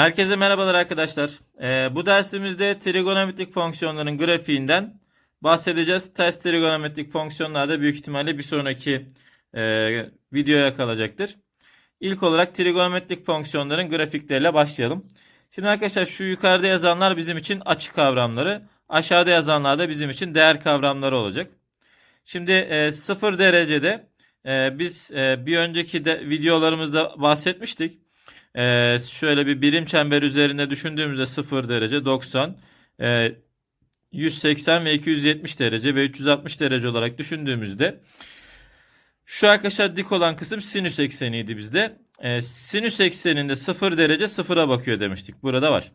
Herkese merhabalar arkadaşlar. Ee, bu dersimizde trigonometrik fonksiyonların grafiğinden bahsedeceğiz. Ters trigonometrik fonksiyonlar da büyük ihtimalle bir sonraki e, videoya kalacaktır. İlk olarak trigonometrik fonksiyonların grafikleriyle başlayalım. Şimdi arkadaşlar şu yukarıda yazanlar bizim için açı kavramları. Aşağıda yazanlar da bizim için değer kavramları olacak. Şimdi e, 0 derecede e, biz e, bir önceki de videolarımızda bahsetmiştik. Ee, şöyle bir birim çember üzerinde düşündüğümüzde 0 derece 90 e, 180 ve 270 derece ve 360 derece olarak düşündüğümüzde şu arkadaşlar dik olan kısım sinüs ekseniydi bizde. Ee, sinüs ekseninde 0 derece 0'a bakıyor demiştik. Burada var.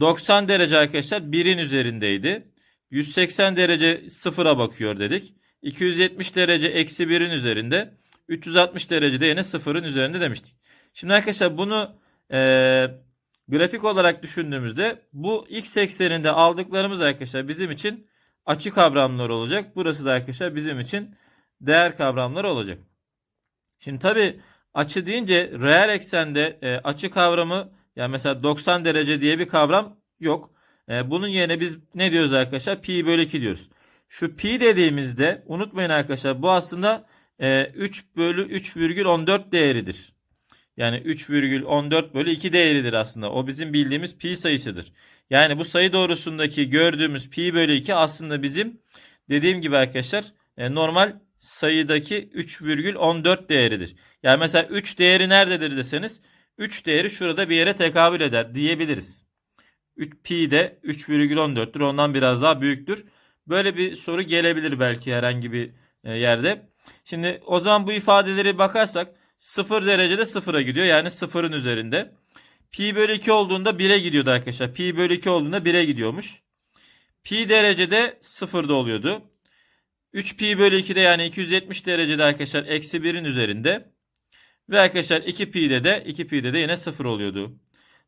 90 derece arkadaşlar 1'in üzerindeydi. 180 derece 0'a bakıyor dedik. 270 derece eksi 1'in üzerinde. 360 derece de yine 0'ın üzerinde demiştik. Şimdi arkadaşlar bunu e, grafik olarak düşündüğümüzde bu x ekseninde aldıklarımız arkadaşlar bizim için açı kavramları olacak. Burası da arkadaşlar bizim için değer kavramları olacak. Şimdi tabi açı deyince reel eksende e, açı kavramı yani mesela 90 derece diye bir kavram yok. E, bunun yerine biz ne diyoruz arkadaşlar? Pi bölü 2 diyoruz. Şu pi dediğimizde unutmayın arkadaşlar bu aslında e, 3 bölü 3,14 değeridir. Yani 3,14 bölü 2 değeridir aslında. O bizim bildiğimiz pi sayısıdır. Yani bu sayı doğrusundaki gördüğümüz pi bölü 2 aslında bizim dediğim gibi arkadaşlar e, normal sayıdaki 3,14 değeridir. Yani mesela 3 değeri nerededir deseniz 3 değeri şurada bir yere tekabül eder diyebiliriz. 3 pi de 3,14'tür. Ondan biraz daha büyüktür. Böyle bir soru gelebilir belki herhangi bir e, yerde. Şimdi o zaman bu ifadeleri bakarsak 0 derecede 0'a gidiyor. Yani 0'ın üzerinde. Pi bölü 2 olduğunda 1'e gidiyordu arkadaşlar. Pi bölü 2 olduğunda 1'e gidiyormuş. Pi derecede 0'da oluyordu. 3 pi bölü 2'de yani 270 derecede arkadaşlar eksi 1'in üzerinde. Ve arkadaşlar 2 pi'de de 2 pi'de de yine 0 oluyordu.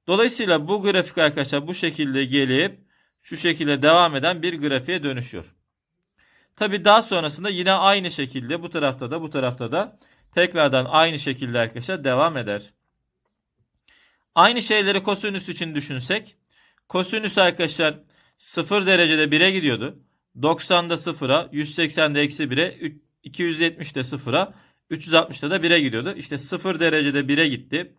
Dolayısıyla bu grafik arkadaşlar bu şekilde gelip şu şekilde devam eden bir grafiğe dönüşüyor. Tabi daha sonrasında yine aynı şekilde bu tarafta da bu tarafta da tekrardan aynı şekilde arkadaşlar devam eder. Aynı şeyleri kosinüs için düşünsek. Kosinüs arkadaşlar 0 derecede 1'e gidiyordu. 90'da 0'a, 180'de eksi 1'e, 270'de 0'a, 360'da da 1'e gidiyordu. İşte 0 derecede 1'e gitti.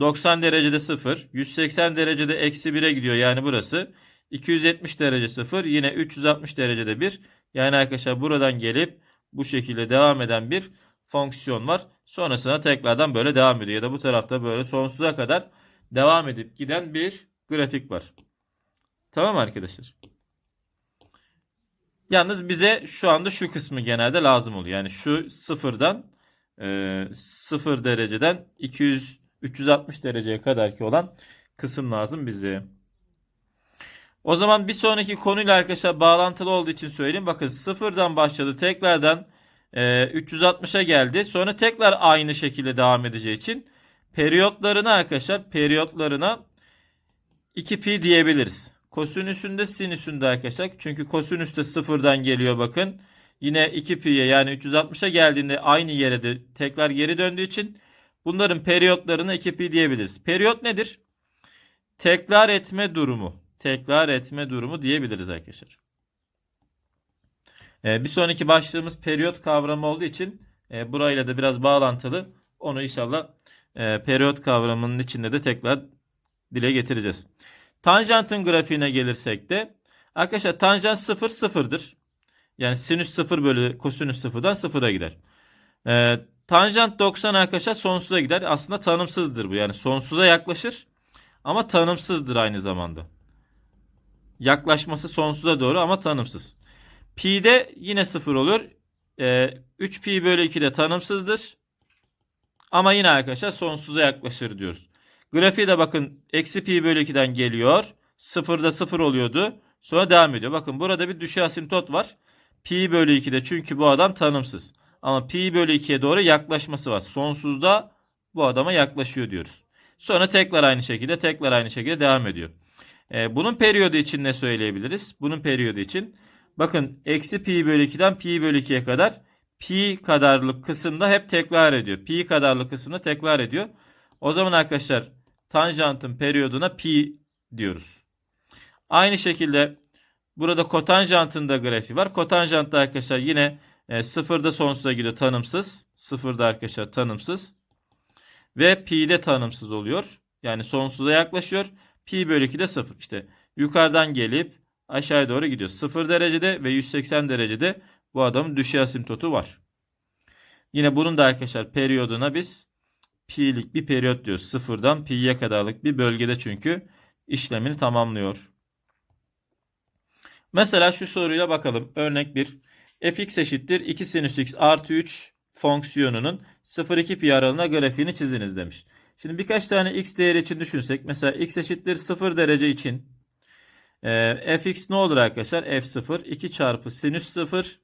90 derecede 0, 180 derecede eksi 1'e gidiyor yani burası. 270 derece 0, yine 360 derecede 1. Yani arkadaşlar buradan gelip bu şekilde devam eden bir fonksiyon var. Sonrasında tekrardan böyle devam ediyor. Ya da bu tarafta böyle sonsuza kadar devam edip giden bir grafik var. Tamam arkadaşlar? Yalnız bize şu anda şu kısmı genelde lazım oluyor. Yani şu sıfırdan e, 0 dereceden 200 360 dereceye kadar ki olan kısım lazım bize. O zaman bir sonraki konuyla arkadaşlar bağlantılı olduğu için söyleyeyim. Bakın sıfırdan başladı. Tekrardan e, 360'a geldi. Sonra tekrar aynı şekilde devam edeceği için periyotlarına arkadaşlar periyotlarına 2pi diyebiliriz. Kosinüsünde sinüsünde arkadaşlar. Çünkü kosinüs de sıfırdan geliyor bakın. Yine 2pi'ye yani 360'a geldiğinde aynı yere de tekrar geri döndüğü için bunların periyotlarına 2pi diyebiliriz. Periyot nedir? Tekrar etme durumu. Tekrar etme durumu diyebiliriz arkadaşlar. Ee, bir sonraki başlığımız periyot kavramı olduğu için e, burayla da biraz bağlantılı. Onu inşallah e, periyot kavramının içinde de tekrar dile getireceğiz. Tanjantın grafiğine gelirsek de arkadaşlar tanjant 0 sıfırdır. Yani sinüs 0 bölü kosinüs 0'dan 0'a gider. E, tanjant 90 arkadaşlar sonsuza gider. Aslında tanımsızdır bu. Yani sonsuza yaklaşır ama tanımsızdır aynı zamanda. Yaklaşması sonsuza doğru ama tanımsız. Pi'de yine 0 olur. E, 3 pi bölü 2 de tanımsızdır. Ama yine arkadaşlar sonsuza yaklaşır diyoruz. Grafiğe de bakın eksi pi bölü 2'den geliyor. Sıfırda 0 oluyordu. Sonra devam ediyor. Bakın burada bir düşey asimtot var. Pi bölü 2'de çünkü bu adam tanımsız. Ama pi bölü 2'ye doğru yaklaşması var. Sonsuzda bu adama yaklaşıyor diyoruz. Sonra tekrar aynı şekilde tekrar aynı şekilde devam ediyor. Ee, bunun periyodu için ne söyleyebiliriz? Bunun periyodu için bakın eksi pi bölü 2'den pi bölü 2'ye kadar pi kadarlık kısımda hep tekrar ediyor. Pi kadarlık kısımda tekrar ediyor. O zaman arkadaşlar tanjantın periyoduna pi diyoruz. Aynı şekilde burada kotanjantın da grafiği var. Kotanjantta arkadaşlar yine e, sıfırda sonsuza gidiyor tanımsız. Sıfırda arkadaşlar tanımsız. Ve pi de tanımsız oluyor. Yani sonsuza yaklaşıyor. Pi bölü 2 de sıfır. İşte yukarıdan gelip aşağıya doğru gidiyor. 0 derecede ve 180 derecede bu adamın düşey asimtotu var. Yine bunun da arkadaşlar periyoduna biz pi'lik bir periyot diyoruz. Sıfırdan pi'ye kadarlık bir bölgede çünkü işlemini tamamlıyor. Mesela şu soruyla bakalım. Örnek 1. fx eşittir 2 sinüs x artı 3 fonksiyonunun 0-2 pi aralığına grafiğini çiziniz demiş. Şimdi birkaç tane x değeri için düşünsek. Mesela x eşittir 0 derece için e, fx ne olur arkadaşlar? f0 2 çarpı sinüs 0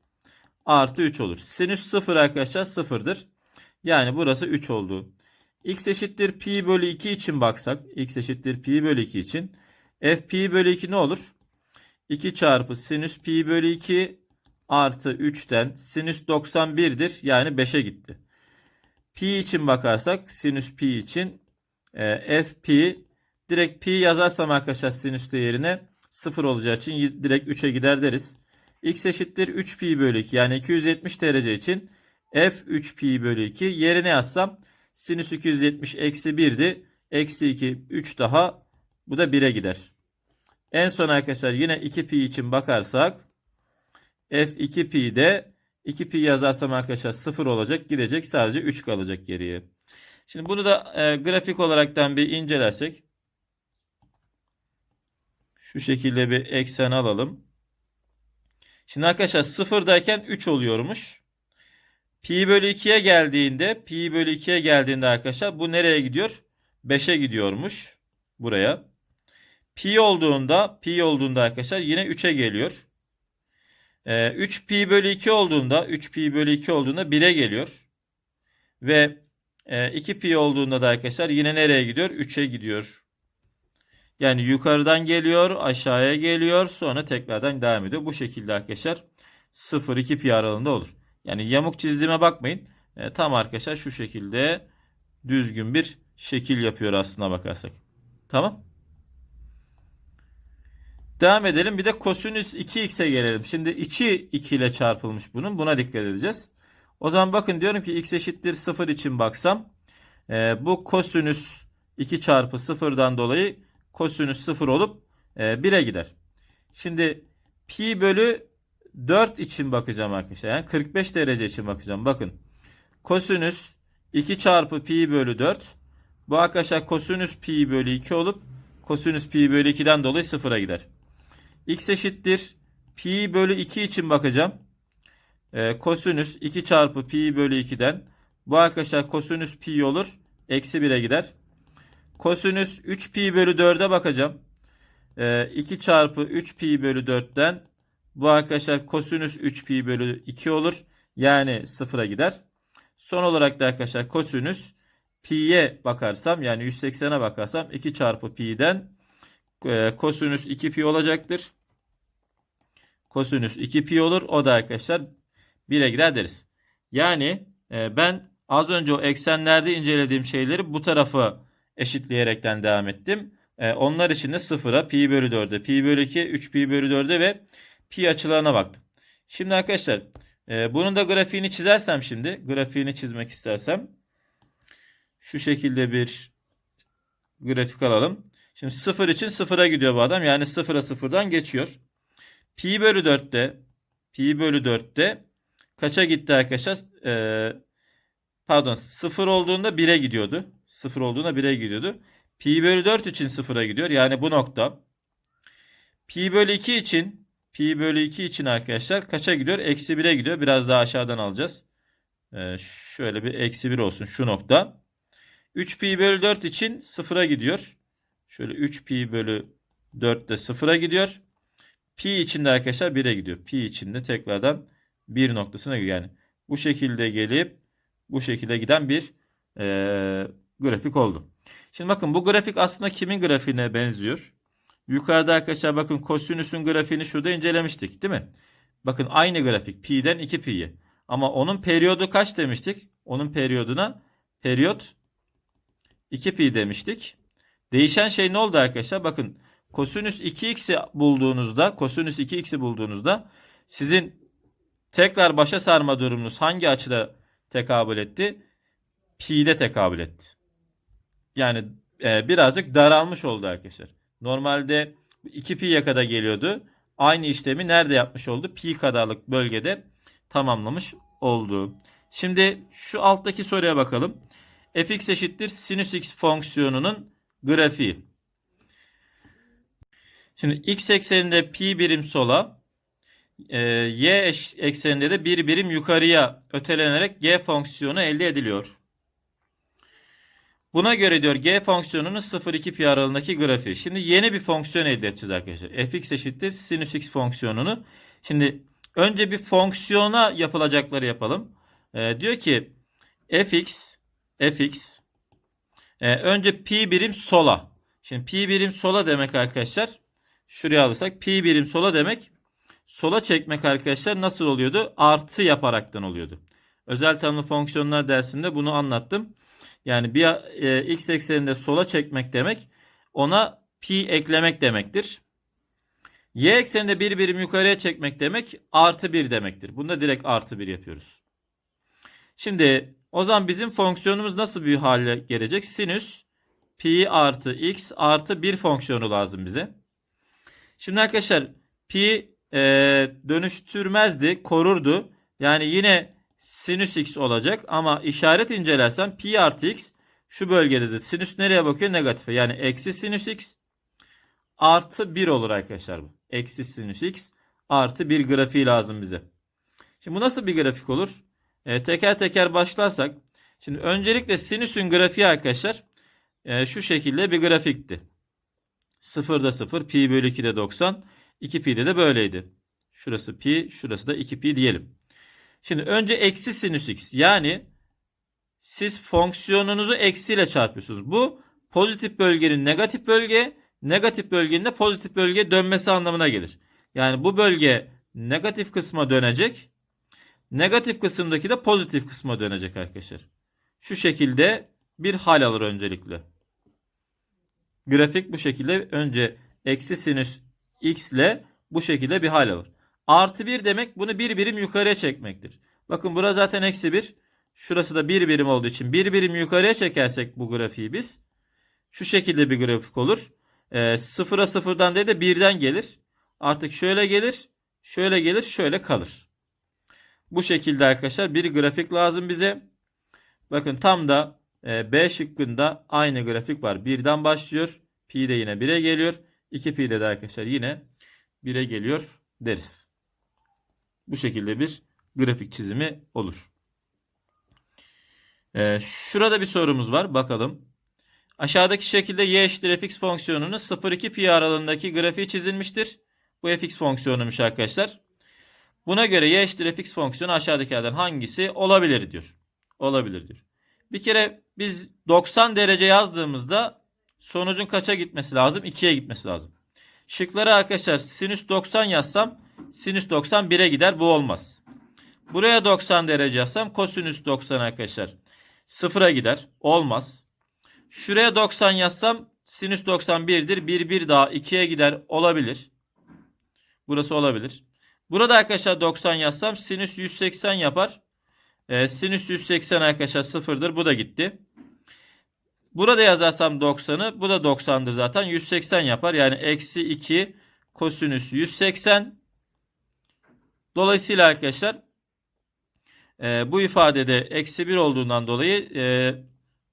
artı 3 olur. Sinüs 0 arkadaşlar 0'dır. Yani burası 3 oldu. x eşittir pi bölü 2 için baksak. x eşittir pi bölü 2 için. f pi bölü 2 ne olur? 2 çarpı sinüs pi bölü 2 artı 3'ten sinüs 91'dir. Yani 5'e gitti. Pi için bakarsak sinüs pi için e, f pi direkt pi yazarsam arkadaşlar sinüs değerine 0 olacağı için direkt 3'e gider deriz. x eşittir 3 pi bölü 2 yani 270 derece için f 3 pi bölü 2 yerine yazsam sinüs 270 eksi 1'di. Eksi 2 3 daha bu da 1'e gider. En son arkadaşlar yine 2 pi için bakarsak f2 pi de 2 pi yazarsam arkadaşlar 0 olacak gidecek sadece 3 kalacak geriye. Şimdi bunu da e, grafik olaraktan bir incelersek şu şekilde bir eksen alalım. Şimdi arkadaşlar sıfırdayken 3 oluyormuş. Pi bölü 2'ye geldiğinde pi bölü 2'ye geldiğinde arkadaşlar bu nereye gidiyor? 5'e gidiyormuş. Buraya. Pi olduğunda pi olduğunda arkadaşlar yine 3'e geliyor. Ee, 3 pi bölü 2 olduğunda 3 pi bölü 2 olduğunda 1'e geliyor. Ve e, 2 pi olduğunda da arkadaşlar yine nereye gidiyor? 3'e gidiyor. Yani yukarıdan geliyor, aşağıya geliyor, sonra tekrardan devam ediyor. Bu şekilde arkadaşlar 0-2 pi aralığında olur. Yani yamuk çizdiğime bakmayın. E, tam arkadaşlar şu şekilde düzgün bir şekil yapıyor aslına bakarsak. Tamam. Devam edelim. Bir de kosinüs 2x'e gelelim. Şimdi içi 2 ile çarpılmış bunun. Buna dikkat edeceğiz. O zaman bakın diyorum ki x eşittir 0 için baksam. E, bu kosinüs 2 çarpı 0'dan dolayı kosinüs 0 olup e, 1'e gider. Şimdi pi bölü 4 için bakacağım arkadaşlar. Yani 45 derece için bakacağım. Bakın. Kosinüs 2 çarpı pi bölü 4. Bu arkadaşlar kosinüs pi bölü 2 olup kosinüs pi bölü 2'den dolayı 0'a gider. x eşittir pi bölü 2 için bakacağım. Ee, kosinüs 2 çarpı pi bölü 2'den. Bu arkadaşlar kosinüs pi olur. Eksi 1'e gider. Kosinüs 3 pi bölü 4'e bakacağım. Ee, 2 çarpı 3 pi bölü 4'ten bu arkadaşlar kosinüs 3 pi bölü 2 olur. Yani sıfıra gider. Son olarak da arkadaşlar kosinüs pi'ye bakarsam yani 180'e bakarsam 2 çarpı pi'den e, kosinüs 2 pi olacaktır. Kosinüs 2 pi olur. O da arkadaşlar 1'e gider deriz. Yani e, ben az önce o eksenlerde incelediğim şeyleri bu tarafı eşitleyerekten devam ettim. E, onlar için de sıfıra pi bölü 4'e, pi bölü 2, 3 pi bölü 4'e ve pi açılarına baktım. Şimdi arkadaşlar e, bunun da grafiğini çizersem şimdi grafiğini çizmek istersem şu şekilde bir grafik alalım. Şimdi 0 için 0'a gidiyor bu adam. Yani 0'a 0'dan geçiyor. Pi bölü 4'te pi bölü 4'te kaça gitti arkadaşlar? Ee, pardon 0 olduğunda 1'e gidiyordu. 0 olduğunda 1'e gidiyordu. Pi bölü 4 için 0'a gidiyor. Yani bu nokta. Pi bölü 2 için pi bölü 2 için arkadaşlar kaça gidiyor? Eksi 1'e gidiyor. Biraz daha aşağıdan alacağız. Ee, şöyle bir eksi 1 olsun şu nokta. 3 pi bölü 4 için 0'a gidiyor. Şöyle 3 pi bölü 4 de 0'a gidiyor. Pi içinde arkadaşlar 1'e gidiyor. Pi içinde tekrardan 1 noktasına gidiyor. Yani bu şekilde gelip bu şekilde giden bir e, grafik oldu. Şimdi bakın bu grafik aslında kimin grafiğine benziyor? Yukarıda arkadaşlar bakın kosinüsün grafiğini şurada incelemiştik değil mi? Bakın aynı grafik pi'den 2 pi'ye. Ama onun periyodu kaç demiştik? Onun periyoduna periyot 2 pi demiştik. Değişen şey ne oldu arkadaşlar? Bakın kosinüs 2x'i bulduğunuzda, kosinüs 2x'i bulduğunuzda sizin tekrar başa sarma durumunuz hangi açıda tekabül etti? Pi'de tekabül etti. Yani e, birazcık daralmış oldu arkadaşlar. Normalde 2 pi kadar geliyordu. Aynı işlemi nerede yapmış oldu? Pi kadarlık bölgede tamamlamış oldu. Şimdi şu alttaki soruya bakalım. fx eşittir sinüs x fonksiyonunun grafiği. Şimdi x ekseninde pi birim sola, e, y ekseninde de bir birim yukarıya ötelenerek g fonksiyonu elde ediliyor. Buna göre diyor g fonksiyonunun 0-2 pi aralığındaki grafiği. Şimdi yeni bir fonksiyon elde edeceğiz arkadaşlar. fx eşittir sinüs x fonksiyonunu. Şimdi önce bir fonksiyona yapılacakları yapalım. Ee, diyor ki fx fx e, önce pi birim sola. Şimdi pi birim sola demek arkadaşlar. Şuraya alırsak pi birim sola demek. Sola çekmek arkadaşlar nasıl oluyordu? Artı yaparaktan oluyordu. Özel tanımlı fonksiyonlar dersinde bunu anlattım. Yani bir e, x ekseninde sola çekmek demek ona pi eklemek demektir. Y ekseninde bir birim yukarıya çekmek demek artı bir demektir. Bunda direkt artı bir yapıyoruz. Şimdi o zaman bizim fonksiyonumuz nasıl bir hale gelecek? Sinüs pi artı x artı bir fonksiyonu lazım bize. Şimdi arkadaşlar pi e, dönüştürmezdi, korurdu. Yani yine sinüs x olacak ama işaret incelersem pi artı x şu bölgededir. Sinüs nereye bakıyor? Negatife. Yani eksi sinüs x artı 1 olur arkadaşlar bu. Eksi sinüs x artı 1 grafiği lazım bize. Şimdi bu nasıl bir grafik olur? E, teker teker başlarsak. Şimdi öncelikle sinüsün grafiği arkadaşlar e, şu şekilde bir grafikti. 0'da 0, pi bölü 2'de 90, 2 pi'de de böyleydi. Şurası pi, şurası da 2 pi diyelim. Şimdi önce eksi sinüs x. Yani siz fonksiyonunuzu eksiyle çarpıyorsunuz. Bu pozitif bölgenin negatif bölge, negatif bölgenin de pozitif bölgeye dönmesi anlamına gelir. Yani bu bölge negatif kısma dönecek. Negatif kısımdaki de pozitif kısma dönecek arkadaşlar. Şu şekilde bir hal alır öncelikle. Grafik bu şekilde önce eksi sinüs x ile bu şekilde bir hal alır. Artı 1 demek bunu bir birim yukarıya çekmektir. Bakın burası zaten eksi 1. Şurası da bir birim olduğu için bir birim yukarıya çekersek bu grafiği biz. Şu şekilde bir grafik olur. E, sıfıra sıfırdan değil de birden gelir. Artık şöyle gelir, şöyle gelir, şöyle kalır. Bu şekilde arkadaşlar bir grafik lazım bize. Bakın tam da e, B şıkkında aynı grafik var. Birden başlıyor. Pi de yine 1'e geliyor. 2 pi de, de arkadaşlar yine 1'e geliyor deriz. Bu şekilde bir grafik çizimi olur. Ee, şurada bir sorumuz var. Bakalım. Aşağıdaki şekilde y eşittir fx fonksiyonunun 0-2 pi aralığındaki grafiği çizilmiştir. Bu fx fonksiyonuymuş arkadaşlar. Buna göre y eşittir fx fonksiyonu aşağıdakilerden hangisi olabilir diyor. Olabilir diyor. Bir kere biz 90 derece yazdığımızda sonucun kaça gitmesi lazım? 2'ye gitmesi lazım. Şıkları arkadaşlar sinüs 90 yazsam sinüs 90 1'e gider. Bu olmaz. Buraya 90 derece yazsam kosinüs 90 arkadaşlar 0'a gider. Olmaz. Şuraya 90 yazsam sinüs 90 1'dir. 1 1 daha 2'ye gider. Olabilir. Burası olabilir. Burada arkadaşlar 90 yazsam sinüs 180 yapar. Ee, sinüs 180 arkadaşlar 0'dır. Bu da gitti. Burada yazarsam 90'ı bu da 90'dır zaten. 180 yapar. Yani eksi 2 kosinüs 180. Dolayısıyla arkadaşlar e, bu ifadede eksi 1 olduğundan dolayı e,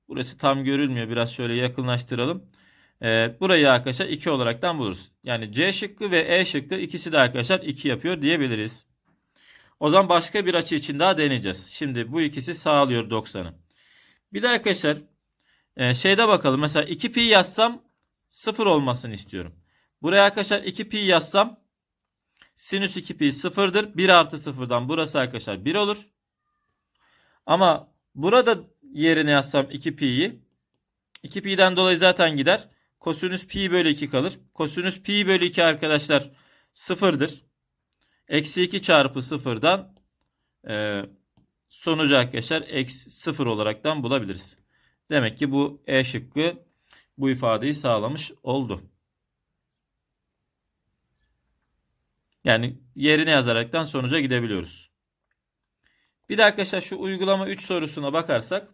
burası tam görülmüyor. Biraz şöyle yakınlaştıralım. E, burayı arkadaşlar 2 olaraktan buluruz. Yani C şıkkı ve E şıkkı ikisi de arkadaşlar 2 yapıyor diyebiliriz. O zaman başka bir açı için daha deneyeceğiz. Şimdi bu ikisi sağlıyor 90'ı. Bir de arkadaşlar e, şeyde bakalım. Mesela 2 pi yazsam 0 olmasını istiyorum. Buraya arkadaşlar 2 pi yazsam sinüs 2 pi 0'dır. 1 artı 0'dan burası arkadaşlar 1 olur. Ama burada yerine yazsam 2 pi'yi 2 pi'den dolayı zaten gider. Kosinüs pi bölü 2 kalır. Kosinüs pi bölü 2 arkadaşlar 0'dır. Eksi 2 çarpı 0'dan e, sonucu arkadaşlar eksi 0 olaraktan bulabiliriz. Demek ki bu E şıkkı bu ifadeyi sağlamış oldu. Yani yerine yazaraktan sonuca gidebiliyoruz. Bir de arkadaşlar şu uygulama 3 sorusuna bakarsak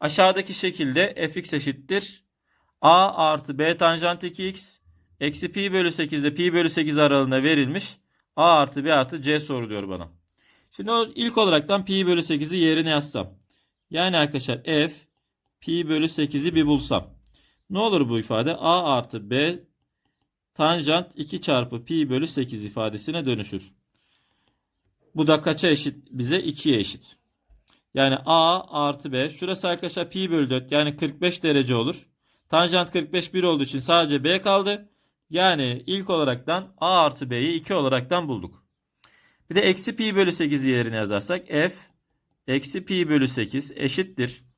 aşağıdaki şekilde fx eşittir a artı b tanjant 2x eksi pi bölü 8 ile pi bölü 8 aralığında verilmiş a artı b artı c soruluyor bana. Şimdi ilk olaraktan pi bölü 8'i yerine yazsam. Yani arkadaşlar f pi bölü 8'i bir bulsam. Ne olur bu ifade? a artı b tanjant 2 çarpı pi bölü 8 ifadesine dönüşür. Bu da kaça eşit? Bize 2'ye eşit. Yani a artı b. Şurası arkadaşlar pi bölü 4 yani 45 derece olur. Tanjant 45 1 olduğu için sadece b kaldı. Yani ilk olaraktan a artı b'yi 2 olaraktan bulduk. Bir de eksi pi bölü 8'i yerine yazarsak f eksi pi bölü 8 eşittir.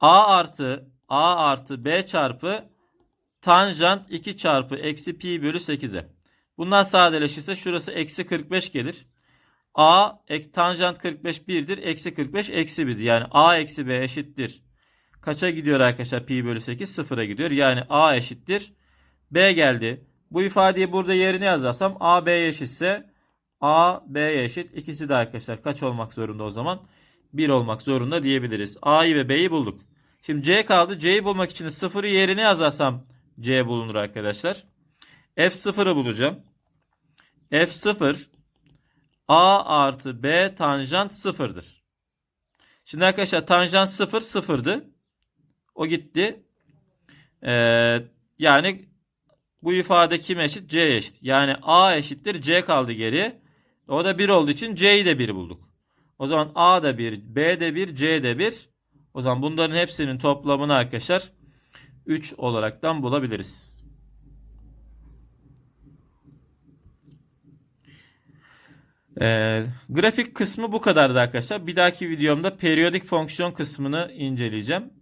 A artı a artı b çarpı tanjant 2 çarpı eksi pi bölü 8'e. Bunlar sadeleşirse şurası eksi 45 gelir. A ek, tanjant 45 1'dir. Eksi 45 eksi 1'dir. Yani A eksi B eşittir. Kaça gidiyor arkadaşlar pi bölü 8? Sıfıra gidiyor. Yani A eşittir. B geldi. Bu ifadeyi burada yerine yazarsam A B'ye eşitse A B'ye eşit. İkisi de arkadaşlar kaç olmak zorunda o zaman? 1 olmak zorunda diyebiliriz. A'yı ve B'yi bulduk. Şimdi C kaldı. C'yi bulmak için sıfırı yerine yazarsam C bulunur arkadaşlar. F0'ı bulacağım. F0 A artı B tanjant sıfırdır. Şimdi arkadaşlar tanjant sıfır sıfırdı. O gitti. Ee, yani bu ifade kime eşit? C eşit. Yani A eşittir C kaldı geriye. O da 1 olduğu için C'yi de 1 bulduk. O zaman A da 1, B de 1, C de 1. O zaman bunların hepsinin toplamını arkadaşlar 3 olaraktan bulabiliriz. Ee, grafik kısmı bu kadardı arkadaşlar. Bir dahaki videomda periyodik fonksiyon kısmını inceleyeceğim.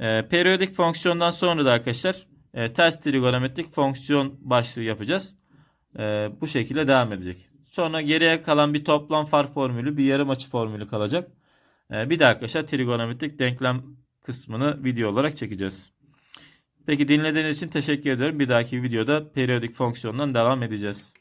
Ee, periyodik fonksiyondan sonra da arkadaşlar e, ters trigonometrik fonksiyon başlığı yapacağız. Ee, bu şekilde devam edecek. Sonra geriye kalan bir toplam far formülü, bir yarım açı formülü kalacak. Ee, bir de arkadaşlar trigonometrik denklem kısmını video olarak çekeceğiz. Peki dinlediğiniz için teşekkür ederim. Bir dahaki videoda periyodik fonksiyondan devam edeceğiz.